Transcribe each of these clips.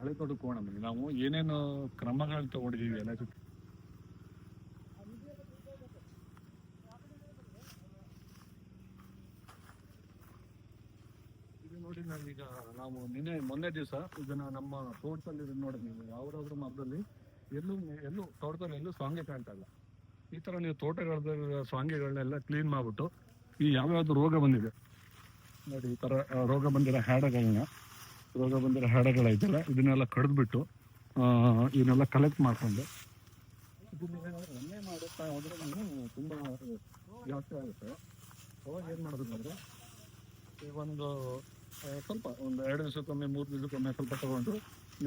ಹಳೆ ಹೋಗೋಣ ಬನ್ನಿ. ನಾವು ಏನೇನು ಕ್ರಮಗಳು ತಗೊಂಡಿದೀವಿ ಎಲ್ಲ ಜೊತೆ? ನೋಡಿ ನಾವೀಗ ನಾವು ನಿನ್ನೆ ಮೊನ್ನೆ ದಿವಸ ಇದನ್ನ ನಮ್ಮ ತೋಟದಲ್ಲಿ ನೋಡಿ ನೀವು. ಯಾವ್ದಾದ್ರು ಮರದಲ್ಲಿ ಎಲ್ಲೂ ಎಲ್ಲೂ ತೋಟದಲ್ಲಿ ಎಲ್ಲೂ ಸ್ವಾಂಗೆ ಕಾಣ್ತಾ ಇಲ್ಲ. ಈ ತರ ನೀವು ತೋಟಗಳ ಸ್ವಾಂಗೆಗಳನ್ನೆಲ್ಲ ಕ್ಲೀನ್ ಮಾಡ್ಬಿಟ್ಟು ಈ ಯಾವ್ಯಾವ್ದು ರೋಗ ಬಂದಿದೆ? ನೋಡಿ ಈ ತರ ರೋಗ ಬಂದಿರೋ ಹಾಡಗಳನ್ನ ರೋಗ ಬಂದಿರೋ ಹಾಡಗಳೈತಲ್ಲ ಇದನ್ನೆಲ್ಲ ಕಡಿದ್ಬಿಟ್ಟು ಇವನ್ನೆಲ್ಲ ಕಲೆಕ್ಟ್ ಮಾಡ್ಕೊಂಡು. ಎಣ್ಣೆ ಮಾಡುತ್ತಾ ಹೋದ್ರೆ ತುಂಬ ಜಾಸ್ತಿ ಆಗುತ್ತೆ ಅವಾಗ ಏನು ಮಾಡೋದು ಅಂದರೆ ಈ ಒಂದು ಸ್ವಲ್ಪ ಒಂದು ಎರಡು ದಿವಸಕ್ಕೊಮ್ಮೆ, ಮೂರು ದಿವಸಕ್ಕೊಮ್ಮೆ ಸ್ವಲ್ಪ ತಗೊಂಡು,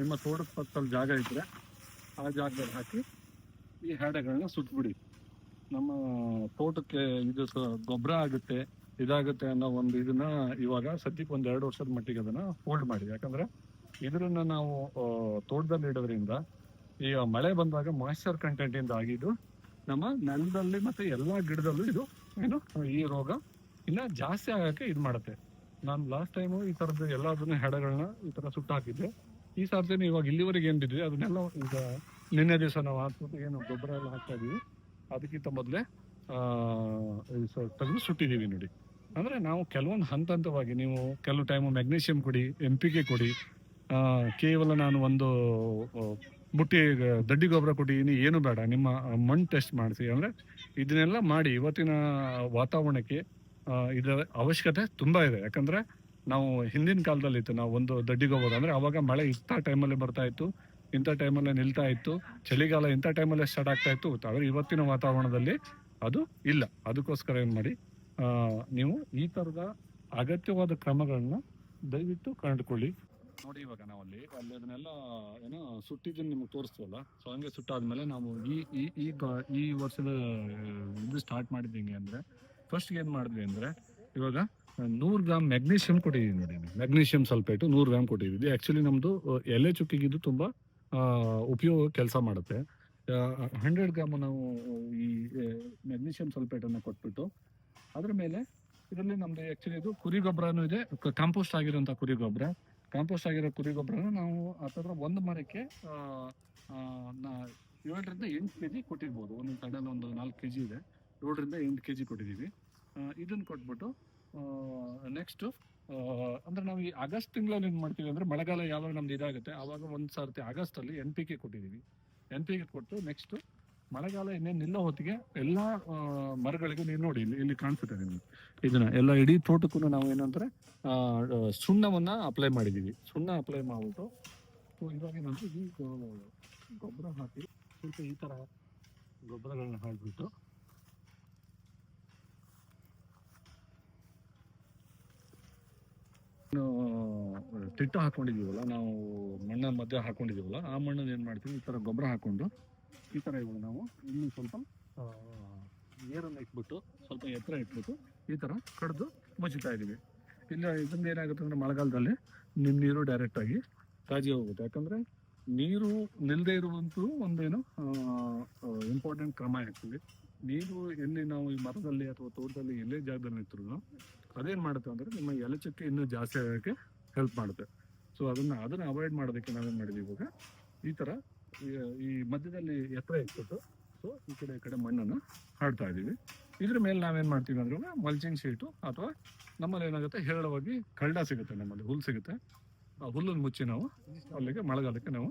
ನಿಮ್ಮ ತೋಟದ ಪಕ್ಕದಲ್ಲಿ ಜಾಗ ಇದ್ದರೆ ಆ ಜಾಗದಲ್ಲಿ ಹಾಕಿ, ಈ ಹಾಡೆಗಳನ್ನ ಸುಟ್ಬಿಡಿ. ನಮ್ಮ ತೋಟಕ್ಕೆ ಇದು ಗೊಬ್ಬರ ಆಗುತ್ತೆ. ಇದಾಗುತ್ತೆ ಅನ್ನೋ ಒಂದು ಇದನ್ನ ಇವಾಗ ಸದ್ಯಕ್ಕೆ ಒಂದು ಎರಡು ವರ್ಷದ ಮಟ್ಟಿಗೆ ಅದನ್ನ ಹೋಲ್ಡ್ ಮಾಡಿ. ಯಾಕಂದ್ರೆ ಇದನ್ನ ನಾವು ತೋಟದಲ್ಲಿ ಇಡೋದ್ರಿಂದ ಈ ಮಳೆ ಬಂದಾಗ ಮಾಯ್ಶ್ಚರ್ ಕಂಟೆಂಟ್ ಇಂದ ಆಗಿದ್ದು ನಮ್ಮ ನೆಲದಲ್ಲಿ ಮತ್ತೆ ಎಲ್ಲಾ ಗಿಡದಲ್ಲೂ ಇದು ಏನು, ಈ ರೋಗ ಇನ್ನ ಜಾಸ್ತಿ ಆಗಕ್ಕೆ ಇದು ಮಾಡುತ್ತೆ. ನಾನು ಲಾಸ್ಟ್ ಟೈಮು ಈ ತರದ ಎಲ್ಲದನ್ನ ಹೆಡಗಳನ್ನ ಈ ತರ ಸುಟ್ಟು ಹಾಕಿದ್ದೆ. ಈ ಸಾರ್ತಿನ ಇವಾಗ ಇಲ್ಲಿವರೆಗೆ ಏನ್ ಬಿದ್ದಿದೆ ಅದನ್ನೆಲ್ಲ ಈಗ ನಿನ್ನೆ ದಿವಸ ನಾವು ಹಾಕ್ಬಿಟ್ಟು ಏನು ಗೊಬ್ಬರ ಎಲ್ಲ ಹಾಕ್ತಾ ಇದೀವಿ. ಅದಕ್ಕಿಂತ ಮೊದಲೇ ತೆಗೆದು ಸುಟ್ಟಿದ್ದೀವಿ ನೋಡಿ. ಅಂದರೆ ನಾವು ಕೆಲವೊಂದು ಹಂತ ಹಂತವಾಗಿ ನೀವು ಕೆಲವು ಟೈಮು ಮ್ಯಾಗ್ನೀಷಿಯಂ ಕೊಡಿ ಎಂ ಪಿ ಕೆ ಕೊಡಿ ಕೇವಲ ನಾನು ಒಂದು ಬುಟ್ಟಿ ದಡ್ಡಿ ಗೊಬ್ಬರ ಕೊಟ್ಟಿದ್ದೀನಿ, ಏನು ಬೇಡ, ನಿಮ್ಮ ಮಣ್ಣು ಟೆಸ್ಟ್ ಮಾಡಿಸಿ. ಅಂದರೆ ಇದನ್ನೆಲ್ಲ ಮಾಡಿ ಇವತ್ತಿನ ವಾತಾವರಣಕ್ಕೆ ಇದರ ಅವಶ್ಯಕತೆ ತುಂಬ ಇದೆ. ಯಾಕಂದರೆ ನಾವು ಹಿಂದಿನ ಕಾಲದಲ್ಲಿ ಇತ್ತು ನಾವು ಒಂದು ದಡ್ಡಿ ಗೊಬ್ಬರ, ಅಂದರೆ ಆವಾಗ ಮಳೆ ಇಂಥ ಟೈಮಲ್ಲಿ ಬರ್ತಾ ಇತ್ತು, ಇಂಥ ಟೈಮಲ್ಲೇ ನಿಲ್ತಾ ಇತ್ತು, ಚಳಿಗಾಲ ಇಂಥ ಟೈಮಲ್ಲೇ ಸ್ಟಾರ್ಟ್ ಆಗ್ತಾ ಇತ್ತು ಆದರೆ ಇವತ್ತಿನ ವಾತಾವರಣದಲ್ಲಿ ಅದು ಇಲ್ಲ. ಅದಕ್ಕೋಸ್ಕರ ಏನು ಮಾಡಿ ನೀವು ಈ ತರದ ಅಗತ್ಯವಾದ ಕ್ರಮಗಳನ್ನ ದಯವಿಟ್ಟು ಕಂಡುಕೊಳ್ಳಿ. ನೋಡಿ ಇವಾಗ ನಾವಲ್ಲಿ ಅಲ್ಲಿ ಅದನ್ನೆಲ್ಲ, ಏನೋ ಸುಟ್ಟಿದ್ದನ್ನು ನಿಮ್ಗೆ ತೋರಿಸ್ತೀವಲ್ಲ? ಸೊ ಹಂಗೆ ಸುಟ್ಟಾದ್ಮೇಲೆ ನಾವು ಈ ಈ ಈ ಈ ವರ್ಷದ ಇದು ಸ್ಟಾರ್ಟ್ ಮಾಡಿದ್ದು ಹೆಂಗೆ ಅಂದ್ರೆ ಫಸ್ಟ್ ಏನು ಮಾಡಿದ್ವಿ ಅಂದ್ರೆ, ಇವಾಗ ನೂರು ಗ್ರಾಮ್ ಮೆಗ್ನೀಷಿಯಂ ಕೊಟ್ಟಿದ್ದೀನಿ ನೋಡಿ ಮೆಗ್ನೀಷಿಯಂ ಸಲ್ಫೇಟು ನೂರು ಗ್ರಾಮ್ ಕೊಟ್ಟಿದ್ದೀವಿ ಆ್ಯಕ್ಚುಲಿ ನಮ್ಮದು ಎಲೆ ಚುಕ್ಕಿಗಿದ್ದು ತುಂಬ ಉಪಯೋಗ ಕೆಲಸ ಮಾಡುತ್ತೆ. ಹಂಡ್ರೆಡ್ ಗ್ರಾಮ್ ನಾವು ಈ ಮೆಗ್ನೀಷಿಯಂ ಸಲ್ಫೇಟನ್ನು ಕೊಟ್ಬಿಟ್ಟು, ಅದ್ರ ಮೇಲೆ ಇದರಲ್ಲಿ ನಮ್ದು ಆ್ಯಕ್ಚುಲಿ ಇದು ಕುರಿ ಗೊಬ್ಬರನೂ ಇದೆ. ಕಾಂಪೋಸ್ಟ್ ಆಗಿರೋಂಥ ಕುರಿ ಗೊಬ್ಬರ ಕಾಂಪೋಸ್ಟ್ ಆಗಿರೋ ಕುರಿ ಗೊಬ್ಬರನ ನಾವು ಹತ್ರ ಒಂದು ಮರಕ್ಕೆ ಏಳರಿಂದ ಎಂಟು ಕೆ ಜಿ ಕೊಟ್ಟಿರ್ಬೋದು. ಒಂದೊಂದು ಕಡೆಯಲ್ಲಿ ಒಂದು ನಾಲ್ಕು ಕೆ ಜಿ ಇದೆ. ಏಳರಿಂದ ಎಂಟು ಕೆ ಜಿ ಕೊಟ್ಟಿದ್ದೀವಿ ಇದನ್ನು ಕೊಟ್ಬಿಟ್ಟು ನೆಕ್ಸ್ಟು ಅಂದ್ರೆ ನಾವು ಈ ಆಗಸ್ಟ್ ತಿಂಗಳಲ್ಲಿ ಏನು ಮಾಡ್ತೀವಿ ಅಂದ್ರೆ, ಮಳೆಗಾಲ ಯಾವಾಗ ನಮ್ದು ಇದಾಗುತ್ತೆ ಆವಾಗ ಒಂದು ಸರ್ತಿ ಆಗಸ್ಟಲ್ಲಿ ಎನ್ ಪಿ ಕೆ ಕೊಟ್ಟಿದ್ದೀವಿ ಎನ್ ಪಿ ಕೊಟ್ಟು ನೆಕ್ಸ್ಟ್ ಮಳೆಗಾಲ ಇನ್ನೇನು ನಿಲ್ಲೋ ಹೊತ್ತಿಗೆ ಎಲ್ಲ ಮರಗಳಿಗೂ ನೀವು ನೋಡಿ ಇಲ್ಲಿ ಇಲ್ಲಿ ಕಾಣಿಸುತ್ತೆ ನಿಮ್ಗೆ. ಇದನ್ನ ಎಲ್ಲ ಇಡೀ ತೋಟಕ್ಕೂ ನಾವು ಏನಂದ್ರೆ ಸುಣ್ಣವನ್ನ ಅಪ್ಲೈ ಮಾಡಿದ್ದೀವಿ ಸುಣ್ಣ ಅಪ್ಲೈ ಮಾಡ್ಬಿಟ್ಟು ಸೊ ಇವಾಗ ಏನಂದ್ರೆ ಈ ಗೊಬ್ಬರ ಹಾಕಿ ಸ್ವಲ್ಪ ಈ ಥರ ಗೊಬ್ಬರಗಳನ್ನ ಹಾಕ್ಬಿಟ್ಟು ತಿಟ್ಟ ಹಾಕೊಂಡಿದೀವಲ್ಲ ನಾವು ಮಣ್ಣ ಮಧ್ಯ ಹಾಕೊಂಡಿದೀವಲ್ಲ ಆ ಮಣ್ಣನ್ನು ಏನು ಮಾಡ್ತೀವಿ ಈ ಥರ ಗೊಬ್ಬರ ಹಾಕೊಂಡು ಈ ಥರ ಇವಾಗ ನಾವು ಇಲ್ಲಿ ಸ್ವಲ್ಪ ಆ, ಏರನ್ನು ಇಟ್ಬಿಟ್ಟು ಸ್ವಲ್ಪ ಎತ್ತರ ಇಟ್ಬಿಟ್ಟು ಈ ಥರ ಕಡ್ದು ಮುಚ್ಚುತ್ತಾ ಇದೀವಿ. ಇಲ್ಲ ಇದರಿಂದ ಏನಾಗುತ್ತೆ ಅಂದ್ರೆ ಮಳೆಗಾಲದಲ್ಲಿ ನಿಮ್ಮ ನೀರು ಡೈರೆಕ್ಟ್ ಆಗಿ ಕಾಜಿ ಹೋಗುತ್ತೆ. ಯಾಕಂದ್ರೆ ನೀರು ನಿಲ್ಲದೆ ಇರುವಂತೂ ಒಂದೇನು ಇಂಪಾರ್ಟೆಂಟ್ ಕ್ರಮ ಆಗ್ತದೆ ನೀರು ಎಲ್ಲಿ ನಾವು ಈ ಮರದಲ್ಲಿ ಅಥವಾ ತೋಟದಲ್ಲಿ ಎಲ್ಲೇ ಜಾಗದಲ್ಲಿ ನಿಂತರೂ ಅದೇನ್ ಮಾಡುತ್ತೆ ಅಂದ್ರೆ ನಿಮ್ಮ ಎಲೆಚಕ್ಕೆ ಇನ್ನೂ ಜಾಸ್ತಿ ಆಗೋಕ್ಕೆ ಹೆಲ್ಪ್ ಮಾಡುತ್ತೆ. ಸೊ ಅದನ್ನ ಅದನ್ನ ಅವಾಯ್ಡ್ ಮಾಡೋದಕ್ಕೆ ನಾವೇನು ಮಾಡಿದ್ವಿ ಇವಾಗ? ಈ ತರ, ಈ- ಮಧ್ಯದಲ್ಲಿ ಎತ್ತರ ಇಟ್ಬಿಟ್ಟು ಸೊ ಈ ಕಡೆ ಈ ಕಡೆ ಮಣ್ಣನ್ನು ಹಾಡ್ತಾ ಇದೀವಿ ಇದ್ರ ಮೇಲೆ ನಾವೇನು ಮಾಡ್ತೀವಿ ಅಂದ್ರೆ ಮಲ್ಚಿಂಗ್ ಶೀಟು ಅಥವಾ ನಮ್ಮಲ್ಲಿ ಏನಾಗುತ್ತೆ? ಹೇರಳವಾಗಿ ಕಳ್ಳ ಸಿಗುತ್ತೆ ನಮ್ಮಲ್ಲಿ ಹುಲ್ಲು ಸಿಗುತ್ತೆ. ಆ ಹುಲ್ಲನ್ನು ಮುಚ್ಚಿ ನಾವು ಅಲ್ಲಿಗೆ ಮಳೆಗಾಲಕ್ಕೆ ನಾವು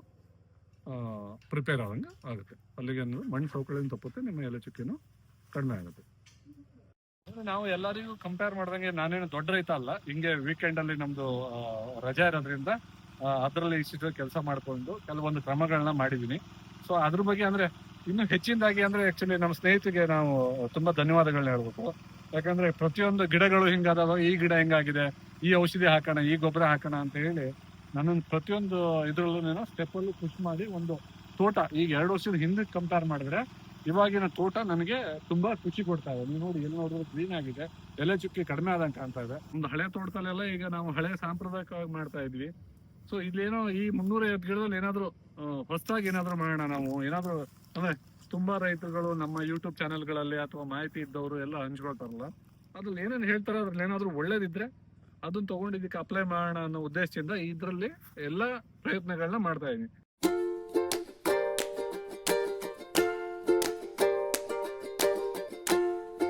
ಪ್ರಿಪೇರ್ ಆದಂಗೆ ಆಗುತ್ತೆ. ಅಲ್ಲಿಗೆ ಮಣ್ಣು ಸೌಕರ್ಯ ತಪ್ಪುತ್ತೆ, ನಿಮ್ಮ ಎಲೆ ಚುಕ್ಕಿನೂ ಕಡಿಮೆ ಆಗುತ್ತೆ. ನಾವು ಎಲ್ಲರಿಗೂ ಕಂಪೇರ್ ಮಾಡ್ದಂಗೆ ನಾನೇನು ದೊಡ್ಡ ರೈತ ಅಲ್ಲ. ಹಿಂಗೆ ವೀಕೆಂಡ್ ಅಲ್ಲಿ ನಮ್ದು ರಜಾ ಇರೋದ್ರಿಂದ ಅದರಲ್ಲಿ ಇಷ್ಟು ಕೆಲಸ ಮಾಡ್ಕೊಂಡು ಕೆಲವೊಂದು ಕ್ರಮಗಳನ್ನ ಮಾಡಿದೀನಿ. ಸೊ ಅದ್ರ ಬಗ್ಗೆ ಅಂದ್ರೆ ಇನ್ನು ಹೆಚ್ಚಿನದಾಗಿ ಅಂದ್ರೆ ಆಕ್ಚುಲಿ ನಮ್ಮ ಸ್ನೇಹಿತರಿಗೆ ನಾವು ತುಂಬಾ ಧನ್ಯವಾದಗಳನ್ನ ಹೇಳ್ಬೇಕು. ಯಾಕಂದ್ರೆ ಪ್ರತಿಯೊಂದು ಗಿಡಗಳು ಹಿಂಗಾದವ, ಈ ಗಿಡ ಹೆಂಗಾಗಿದೆ, ಈ ಔಷಧಿ ಹಾಕೋಣ, ಈ ಗೊಬ್ಬರ ಹಾಕೋಣ ಅಂತ ಹೇಳಿ ನನ್ನನ್ನು ಪ್ರತಿಯೊಂದು ಇದ್ರಲ್ಲೂ ಸ್ಟೆಪ್ ಅಲ್ಲೂ ಖುಷಿ ಮಾಡಿ ಒಂದು ತೋಟ, ಈಗ ಎರಡು ವರ್ಷದ ಹಿಂದಕ್ಕೆ ಕಂಪೇರ್ ಮಾಡಿದ್ರೆ ಇವಾಗಿನ ತೋಟ ನನಗೆ ತುಂಬಾ ಖುಷಿ ಕೊಡ್ತಾ ಇದೆ. ನೀವು ನೋಡಿ ಎಲ್ಲಿ ನೋಡಿದ್ರು ಕ್ಲೀನ್ ಆಗಿದೆ. ಎಲೆ ಚುಕ್ಕಿ ಕಡಿಮೆ ಆದಂಗೆ ಕಾಣ್ತಾ ಇದೆ. ಒಂದು ಹಳೆ ತೋಟದಲ್ಲೆಲ್ಲ ಈಗ ನಾವು ಹಳೆ ಸಾಂಪ್ರದಾಯಿಕವಾಗಿ ಮಾಡ್ತಾ ಇದ್ವಿ. ಸೊ ಇಲ್ಲೇನೋ ಈ ಮುನ್ನೂರ ಐವತ್ತು ಗಿಡದಲ್ಲಿ ಏನಾದ್ರು ಹೊಸದಾಗಿ ಏನಾದ್ರು ಮಾಡೋಣ ನಾವು. ಏನಾದ್ರು, ಅಂದ್ರೆ ತುಂಬಾ ರೈತರುಗಳು ನಮ್ಮ ಯೂಟ್ಯೂಬ್ ಚಾನೆಲ್ಗಳಲ್ಲಿ ಅಥವಾ ಮಾಹಿತಿ ಇದ್ದವರು ಎಲ್ಲ ಹಂಚ್ಕೊಳ್ತಾರಲ್ಲ. ಅದ್ರಲ್ಲಿ ಏನೇನು ಹೇಳ್ತಾರೆ ಅದ್ರಲ್ಲಿ ಏನಾದ್ರು ಒಳ್ಳೇದಿದ್ರೆ ಅದನ್ನ ತಗೊಂಡಿದ್ದಕ್ಕೆ ಅಪ್ಲೈ ಮಾಡೋಣ ಅನ್ನೋ ಉದ್ದೇಶದಿಂದ ಇದರಲ್ಲಿ ಎಲ್ಲ ಪ್ರಯತ್ನಗಳನ್ನ ಮಾಡ್ತಾ ಇದೀನಿ